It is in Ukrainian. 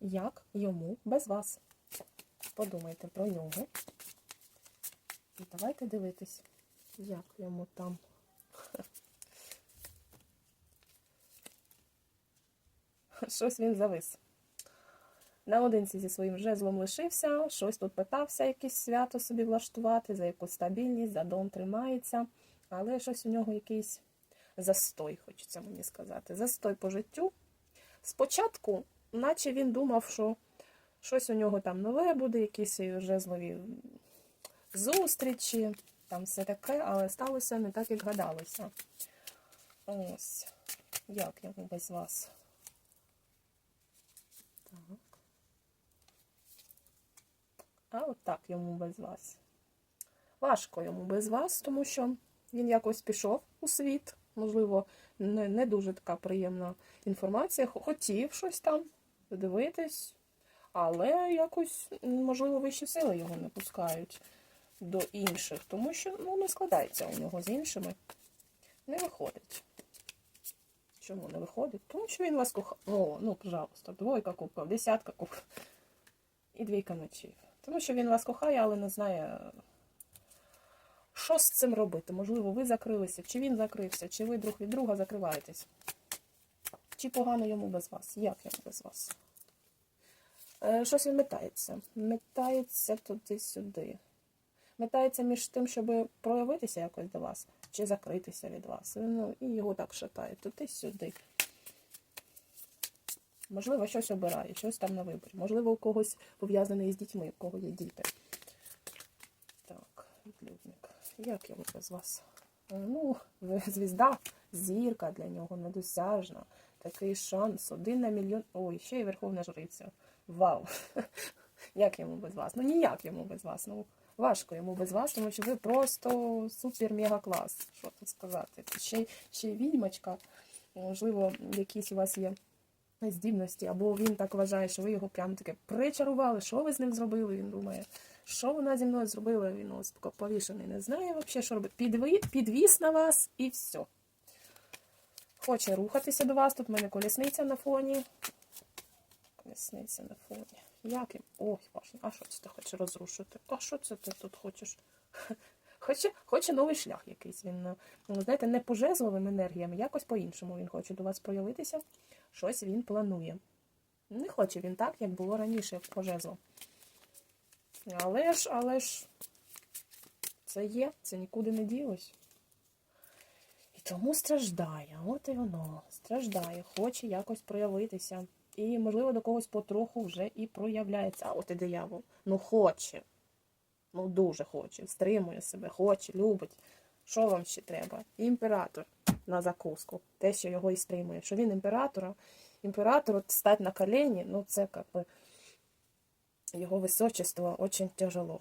як йому без вас. Подумайте про нього. І давайте дивитись, як йому там. Щось він завис. Наодинці зі своїм жезлом лишився, щось тут питався, якесь свято собі влаштувати, за якусь стабільність, за дом тримається, але щось у нього якийсь застой, хочеться мені сказати. Застой по життю. Спочатку, наче він думав, що щось у нього там нове буде, якісь вже жезлові зустрічі, там все таке, але сталося не так, як гадалося. Ось, як йому без вас? Так. А от так йому без вас. Важко йому без вас, тому що він якось пішов у світ. Можливо, не, не дуже така приємна інформація. Хотів щось там подивитись, але якось, можливо, вищі сили його не пускають до інших, тому що ну, не складається у нього з іншими. Не виходить. Чому не виходить? Тому що він вас кохає. О, ну, пожалуйста, двойка кубків, десятка кубків і двійка мечів. Тому що він вас кохає, але не знає, що з цим робити. Можливо, ви закрилися, чи він закрився, чи ви друг від друга закриваєтесь. Чи погано йому без вас? Як йому без вас? Е, Щось він метається. Метається туди-сюди. Метається між тим, щоб проявитися якось до вас, чи закритися від вас. Ну, і його так шатає туди-сюди. Можливо, щось обирає, щось там на виборі. Можливо, у когось пов'язаний з дітьми, у кого є діти. Так, відлюдник. Як його без вас? Ну, звізда, зірка для нього недосяжна. Такий шанс. Один на мільйон. Ой, ще й Верховна Жриця. Вау! Як йому без вас? Ну ніяк йому без вас. Ну, важко йому без вас, тому що ви просто супер-мега-клас. Що тут сказати? Ще, ще й відьмачка. Можливо, якісь у вас є здібності, або він так вважає, що ви його прямо таке причарували, що ви з ним зробили. Він думає, що вона зі мною зробила. Він ось повішений, не знає взагалі, що робити. Підви... Підвіс на вас і все. Хоче рухатися до вас. Тут в мене колісниця на фоні. Колісниця на фоні. Як їм? Ой, важно. А що це ти хочеш розрушити? А що це ти тут хочеш? Хоче, хоче новий шлях якийсь. Він, ну, знаєте, не по жезловим енергіям, якось по-іншому він хоче до вас проявитися. Щось він планує. Не хоче він так, як було раніше, по жезлу. Але ж, але ж, це є, це нікуди не ділось. Тому страждає, от і воно, страждає, хоче якось проявитися. І, можливо, до когось потроху вже і проявляється. А от і диявол. Ну, хоче. Ну, дуже хоче. Стримує себе, хоче, любить. Що вам ще треба? Імператор на закуску. Те, що його і стримує. Що він імператора, імператор от стать на колені, ну це як би його височество дуже тяжело.